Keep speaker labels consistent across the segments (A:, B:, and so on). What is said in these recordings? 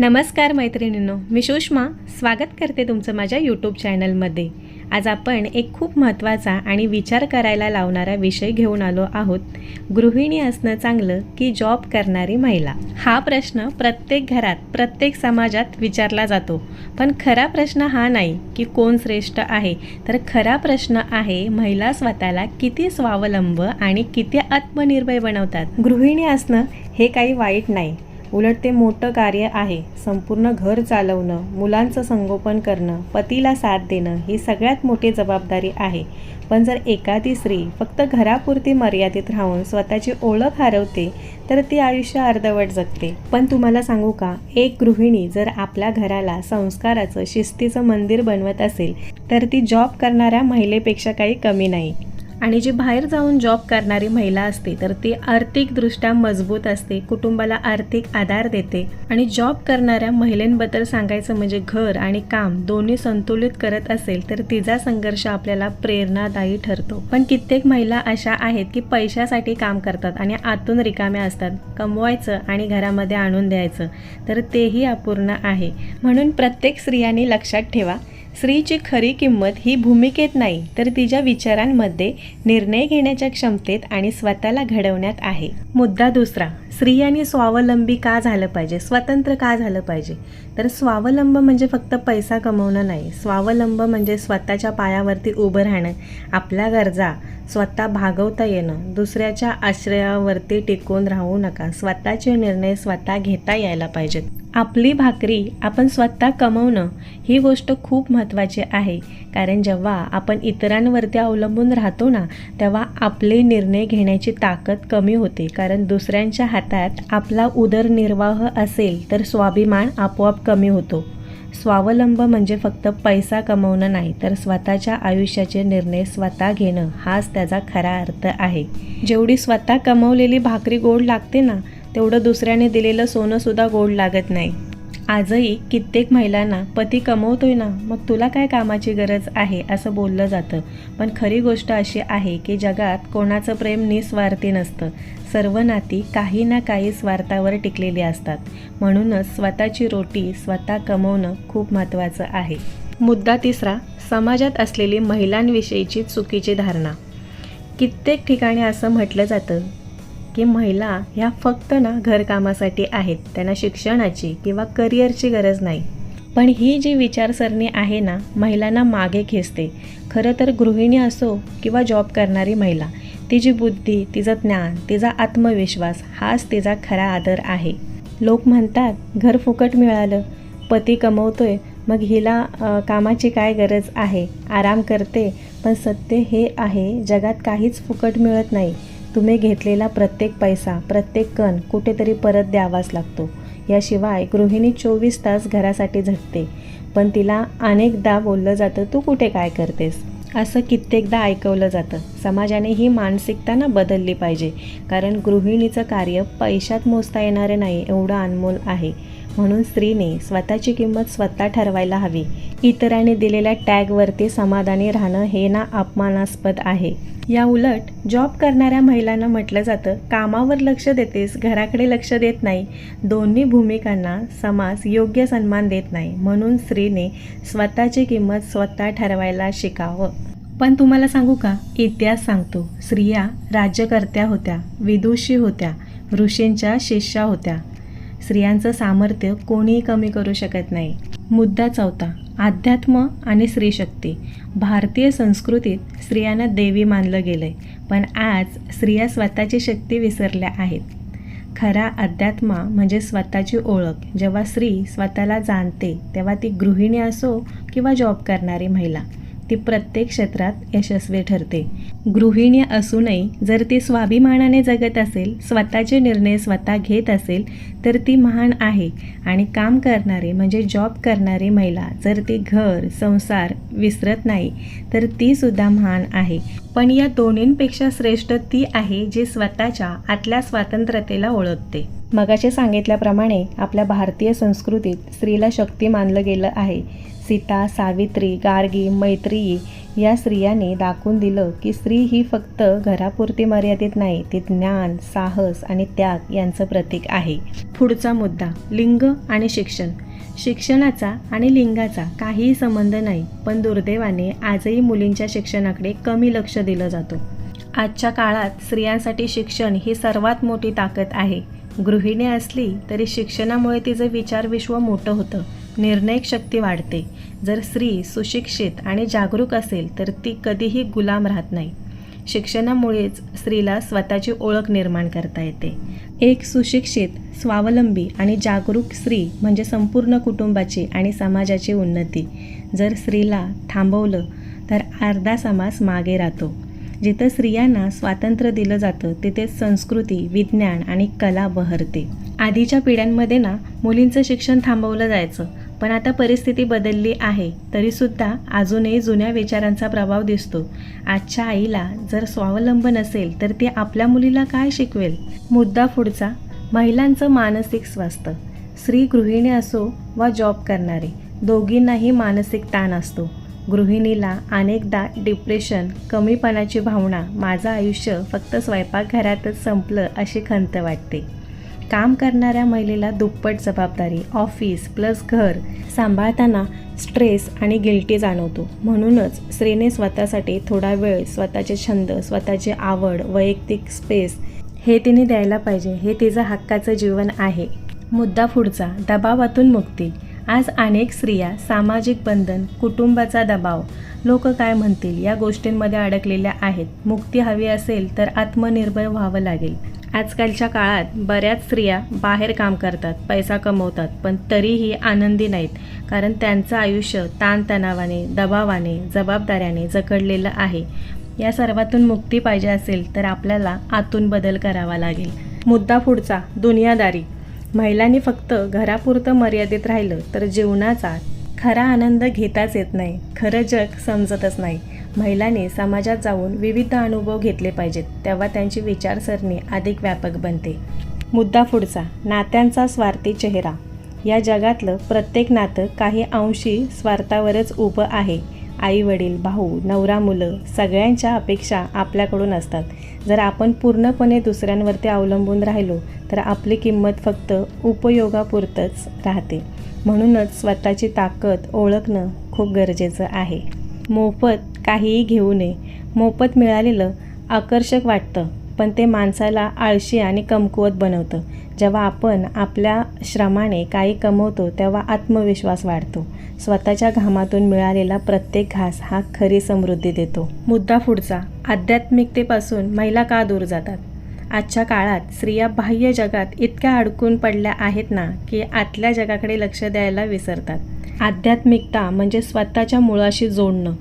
A: नमस्कार मैत्रिणींनो मी सुषमा स्वागत करते तुमचं माझ्या यूट्यूब चॅनलमध्ये आज आपण एक खूप महत्त्वाचा आणि विचार करायला लावणारा विषय घेऊन आलो आहोत. गृहिणी असणं चांगलं की जॉब करणारी महिला? हा प्रश्न प्रत्येक घरात प्रत्येक समाजात विचारला जातो. पण खरा प्रश्न हा नाही की कोण श्रेष्ठ आहे. तर खरा प्रश्न आहे महिला स्वतःला किती स्वावलंब आणि किती आत्मनिर्भय बनवतात? गृहिणी असणं हे काही वाईट नाही. उलट ते मोठं कार्य आहे. संपूर्ण घर चालवणं मुलांचं संगोपन करणं पतीला साथ देणं ही सगळ्यात मोठी जबाबदारी आहे. पण जर एखादी स्त्री फक्त घरापुरती मर्यादित राहून स्वतःची ओळख हरवते तर ती आयुष्य अर्धवट जगते. पण तुम्हाला सांगू का एक गृहिणी जर आपल्या घराला संस्काराचं शिस्तीचं मंदिर बनवत असेल तर ती जॉब करणाऱ्या महिलेपेक्षा काही कमी नाही. आणि जी बाहेर जाऊन जॉब करणारी महिला असते तर ती आर्थिकदृष्ट्या मजबूत असते कुटुंबाला आर्थिक आधार देते. आणि जॉब करणाऱ्या महिलेंबद्दल सांगायचं म्हणजे घर आणि काम दोन्ही संतुलित करत असेल तर तिचा संघर्ष आपल्याला प्रेरणादायी ठरतो. पण कित्येक महिला अशा आहेत की पैशासाठी काम करतात आणि आतून रिकाम्या असतात कमवायचं आणि घरामध्ये आणून द्यायचं तर तेही अपूर्ण आहे. म्हणून प्रत्येक स्त्रियांनी लक्षात ठेवा स्त्रीची खरी किंमत ही भूमिकेत नाही तर तिच्या विचारांमध्ये निर्णय घेण्याच्या क्षमतेत आणि स्वतःला घडवण्यात आहे. मुद्दा दुसरा स्त्रियांनी स्वावलंबी का झालं पाहिजे? स्वतंत्र का झालं पाहिजे? तर स्वावलंब म्हणजे फक्त पैसा कमवणं नाही. स्वावलंब म्हणजे स्वतःच्या पायावरती उभं राहणं आपल्या गरजा स्वतः भागवता येणं दुसऱ्याच्या आश्रयावरती टिकून राहू नका. स्वतःचे निर्णय स्वतः घेता यायला पाहिजेत. आपली भाकरी आपण स्वतः कमवणं ही गोष्ट खूप महत्त्वाची आहे. कारण जेव्हा आपण इतरांवरती अवलंबून राहतो ना तेव्हा आपले निर्णय घेण्याची ताकद कमी होते. कारण दुसऱ्यांच्या हातात आपला उदरनिर्वाह असेल तर स्वाभिमान आपोआप कमी होतो. स्वावलंब म्हणजे फक्त पैसा कमवणं नाही तर स्वतःच्या आयुष्याचे निर्णय स्वतः घेणं हाच त्याचा खरा अर्थ आहे. जेवढी स्वतः कमवलेली भाकरी गोड लागते ना तेवढं दुसऱ्याने दिलेलं सोनंसुद्धा गोड लागत नाही. आजही कित्येक महिलांना पती कमवतोय ना मग तुला काय कामाची गरज आहे असं बोललं जातं. पण खरी गोष्ट अशी आहे की जगात कोणाचं प्रेम निस्वार्थी नसतं. सर्व नाती काही ना काही स्वार्थावर टिकलेली असतात. म्हणूनच स्वतःची रोटी स्वतः कमवणं खूप महत्त्वाचं आहे. मुद्दा तिसरा समाजात असलेली महिलांविषयीची चुकीची धारणा. कित्येक ठिकाणी असं म्हटलं जातं की महिला ह्या फक्त ना घरकामासाठी आहेत. त्यांना शिक्षणाची किंवा करिअरची गरज नाही. पण ही जी विचारसरणी आहे ना महिलांना मागे खेचते. खरं तर गृहिणी असो किंवा जॉब करणारी महिला तिची बुद्धी तिचं ज्ञान तिचा आत्मविश्वास हाच तिचा खरा आदर आहे. लोक म्हणतात घर फुकट मिळालं पती कमवतोय मग हिला कामाची काय गरज आहे? आराम करते पण सत्य हे आहे जगात काहीच फुकट मिळत नाही. तुम्ही घेतलेला प्रत्येक पैसा प्रत्येक कण कुठेतरी परत द्यावाच लागतो. याशिवाय गृहिणी चोवीस तास घरासाठी झटते. पण तिला अनेकदा बोललं जातं तू कुठे काय करतेस? असं कित्येकदा ऐकवलं जातं. समाजाने ही मानसिकता ना बदलली पाहिजे. कारण गृहिणीचं कार्य पैशात मोजता येणारे नाही एवढं अनमोल आहे. म्हणून स्त्रीने स्वतःची किंमत स्वतः ठरवायला हवी. इतरांनी दिलेल्या टॅगवरती समाधानी राहणं हे ना अपमानास्पद आहे. या उलट जॉब करणाऱ्या महिलांना म्हटलं जातं कामावर लक्ष देतेस घराकडे लक्ष देत नाही. दोन्ही भूमिकांना समाज योग्य सन्मान देत नाही. म्हणून स्त्रीने स्वतःची किंमत स्वतः ठरवायला शिकावं. पण तुम्हाला सांगू का? इतिहास सांगतो. स्त्रिया राज्यकर्त्या होत्या विदुषी होत्या ऋषींच्या शिष्या होत्या. स्त्रियांचं सामर्थ्य कोणीही कमी करू शकत नाही. मुद्दा चौथा अध्यात्म आणि स्त्रीशक्ती. भारतीय संस्कृतीत स्त्रियांना देवी मानलं गेलं आहे पण आज स्त्रिया स्वतःची शक्ती विसरल्या आहेत. खरा अध्यात्मा म्हणजे स्वतःची ओळख. जेव्हा स्त्री स्वतःला जाणते तेव्हा ती गृहिणी असो किंवा जॉब करणारी महिला. ती प्रत्येक क्षेत्रात यशस्वी ठरते. गृहिणी असूनही जर ती स्वाभिमानाने जगत असेल स्वतःचे निर्णय स्वतः घेत असेल तर ती महान आहे आणि काम करणारे म्हणजे जॉब करणारी महिला जर ती घर संसार विसरत नाही तर ती सुद्धा महान आहे. पण या दोन्हींपेक्षा श्रेष्ठ ती आहे जी स्वतःच्या आतल्या स्वातंत्र्यतेला ओळखते. मगाशी सांगितल्याप्रमाणे आपल्या भारतीय संस्कृतीत स्त्रीला शक्ती मानलं गेलं आहे. सीता सावित्री गार्गी मैत्रेयी या स्त्रियांनी दाखवून दिलं की स्त्री ही फक्त घरापुरती मर्यादित नाही ती ज्ञान साहस आणि त्याग यांचं प्रतीक आहे. पुढचा मुद्दा लिंग आणि शिक्षण. शिक्षणाचा आणि लिंगाचा काहीही संबंध नाही पण दुर्दैवाने आजही मुलींच्या शिक्षणाकडे कमी लक्ष दिलं जातो. आजच्या काळात स्त्रियांसाठी शिक्षण ही सर्वात मोठी ताकद आहे. गृहिणी असली तरी शिक्षणामुळे तिचं विचारविश्व मोठं होतं. निर्णयक शक्ती वाढते. जर स्त्री सुशिक्षित आणि जागरूक असेल तर ती कधीही गुलाम राहत नाही. शिक्षणामुळेच स्त्रीला स्वतःची ओळख निर्माण करता येते. एक सुशिक्षित स्वावलंबी आणि जागरूक स्त्री म्हणजे संपूर्ण कुटुंबाची आणि समाजाची उन्नती. जर स्त्रीला थांबवलं तर अर्धा समाज मागे राहतो. जिथं स्त्रियांना स्वातंत्र्य दिलं जातं तिथे संस्कृती विज्ञान आणि कला बहरते. आधीच्या पिढ्यांमध्ये ना मुलींचं शिक्षण थांबवलं जायचं. पण आता परिस्थिती बदलली आहे तरीसुद्धा अजूनही जुन्या विचारांचा प्रभाव दिसतो. आजच्या आईला जर स्वावलंबन असेल तर ती आपल्या मुलीला काय शिकवेल? मुद्दा पुढचा महिलांचं मानसिक स्वास्थ्य. स्त्री गृहिणी असो वा जॉब करणारे दोघींनाही मानसिक ताण असतो. गृहिणीला अनेकदा डिप्रेशन कमीपणाची भावना माझं आयुष्य फक्त स्वयंपाकघरातच संपलं अशी खंत वाटते. काम करणाऱ्या महिलेला दुप्पट जबाबदारी ऑफिस प्लस घर सांभाळताना स्ट्रेस आणि गिल्टी जाणवतो. म्हणूनच स्त्रीने स्वतःसाठी थोडा वेळ स्वतःचे छंद स्वतःची आवड वैयक्तिक स्पेस हे तिने द्यायला पाहिजे. हे तिचं हक्काचं जीवन आहे. मुद्दा पुढचा दबावातून मुक्ती. आज अनेक स्त्रिया सामाजिक बंधन कुटुंबाचा दबाव लोक काय म्हणतील या गोष्टींमध्ये अडकलेल्या आहेत. मुक्ती हवी असेल तर आत्मनिर्भर व्हावं लागेल. आजकालच्या काळात बऱ्याच स्त्रिया बाहेर काम करतात पैसा कमवतात पण तरीही आनंदी नाहीत. कारण त्यांचं आयुष्य ताणतणावाने दबावाने जबाबदाऱ्याने जकडलेलं आहे. या सर्वातून मुक्ती पाहिजे असेल तर आपल्याला आतून बदल करावा लागेल. मुद्दा पुढचा दुनियादारी. महिलांनी फक्त घरापुरतं मर्यादित राहिलं तर जीवनाचा खरा आनंद घेताच येत नाही. खरं जग समजतच नाही. महिलांनी समाजात जाऊन विविध अनुभव घेतले पाहिजेत तेव्हा त्यांची विचारसरणी अधिक व्यापक बनते. मुद्दा पुढचा नात्यांचा स्वार्थी चेहरा. या जगातलं प्रत्येक नातं काही अंशी स्वार्थावरच उभं आहे. आई वडील भाऊ नवरा मुलं सगळ्यांच्या अपेक्षा आपल्याकडून असतात. जर आपण पूर्णपणे दुसऱ्यांवरती अवलंबून राहिलो तर आपली किंमत फक्त उपयोगापुरतंच राहते. म्हणूनच स्वतःची ताकद ओळखणं खूप गरजेचं आहे. मोफत काहीही घेऊ नये. मोफत मिळालेलं आकर्षक वाटतं पण ते माणसाला आळशी आणि कमकुवत बनवतं. जेव्हा आपण आपल्या श्रमाने काही कमवतो तेव्हा आत्मविश्वास वाढतो. स्वतःच्या घामातून मिळालेला प्रत्येक घास हा खरी समृद्धी देतो. मुद्दा पुढचा आध्यात्मिकतेपासून महिला का दूर जातात? आजच्या काळात स्त्रिया बाह्य जगात इतक्या अडकून पडल्या आहेत ना की आतल्या जगाकडे लक्ष द्यायला विसरतात. आध्यात्मिकता म्हणजे स्वतःच्या मुळाशी जोडणं.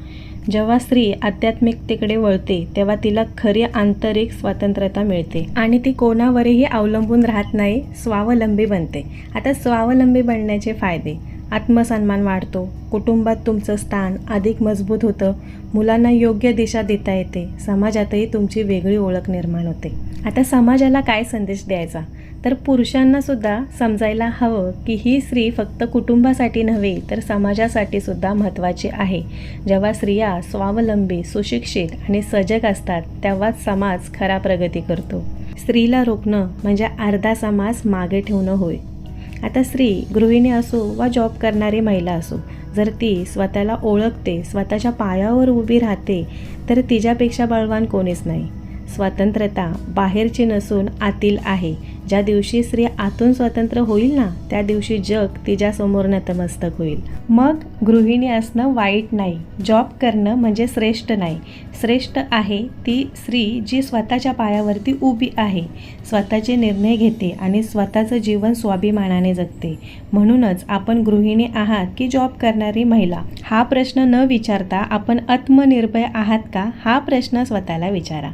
A: जेव्हा स्त्री आध्यात्मिकतेकडे वळते तेव्हा तिला खरी आंतरिक स्वातंत्र्यता मिळते. आणि ती कोणावरही अवलंबून राहत नाही स्वावलंबी बनते. आता स्वावलंबी बनण्याचे फायदे. आत्मसन्मान वाढतो. कुटुंबात तुमचं स्थान अधिक मजबूत होतं. मुलांना योग्य दिशा देता येते. समाजातही तुमची वेगळी ओळख निर्माण होते. आता समाजाला काय संदेश द्यायचा? तर पुरुषांना सुद्धा समजायला हवं की ही स्त्री फक्त कुटुंबासाठी नव्हे तर समाजासाठी सुद्धा महत्त्वाची आहे. जेव्हा स्त्रिया स्वावलंबी सुशिक्षित आणि सजग असतात तेव्हाच समाज खरा प्रगती करतो. स्त्रीला रोखणं म्हणजे अर्धा समाज मागे ठेवणं होय. आता स्त्री गृहिणी असो वा जॉब करणारी महिला असो जर ती स्वतःला ओळखते स्वतःच्या पायावर उभी राहते तर तिच्यापेक्षा बळवान कोणीच नाही. स्वतंत्रता बाहेरची नसून आतील आहे. ज्या दिवशी स्त्री आतून स्वतंत्र होईल ना त्या दिवशी जग तिच्यासमोर नतमस्तक होईल. मग गृहिणी असणं वाईट नाही. जॉब करणं म्हणजे श्रेष्ठ नाही. श्रेष्ठ आहे ती स्त्री जी स्वतःच्या पायावरती उभी आहे. स्वतःचे निर्णय घेते आणि स्वतःचं जीवन स्वाभिमानाने जगते. म्हणूनच आपण गृहिणी आहात की जॉब करणारी महिला? हा प्रश्न न विचारता आपण आत्मनिर्भय आहात का? हा प्रश्न स्वतःला विचारा.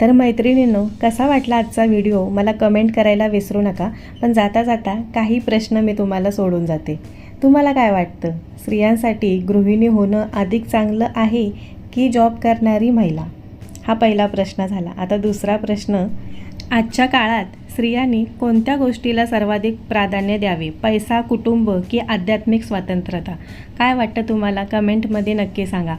A: तर मैत्रिणींनो कसा वाटला आजचा व्हिडिओ? मला कमेंट करायला विसरू नका पण जाता जाता काही प्रश्न मी तुम्हाला सोडून जाते. तुम्हाला काय वाटतं? स्त्रियांसाठी गृहिणी होणं अधिक चांगलं आहे की जॉब करणारी महिला? हा पहिला प्रश्न झाला. आता दुसरा प्रश्न आजच्या काळात स्त्रियांनी कोणत्या गोष्टीला सर्वाधिक प्राधान्य द्यावे? पैसा कुटुंब की आध्यात्मिक स्वातंत्र्यता? काय वाटतं तुम्हाला? कमेंटमध्ये नक्की सांगा.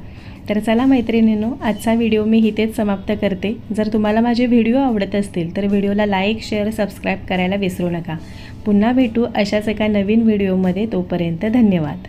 A: तर चला मैत्रिणींनो आजचा व्हिडिओ मी इथेच समाप्त करते. जर तुम्हाला माझे व्हिडिओ आवडत असतील तर व्हिडिओला लाईक शेअर सबस्क्राईब करायला विसरू नका. पुन्हा भेटू अशाच एका नवीन व्हिडिओमध्ये. तोपर्यंत धन्यवाद.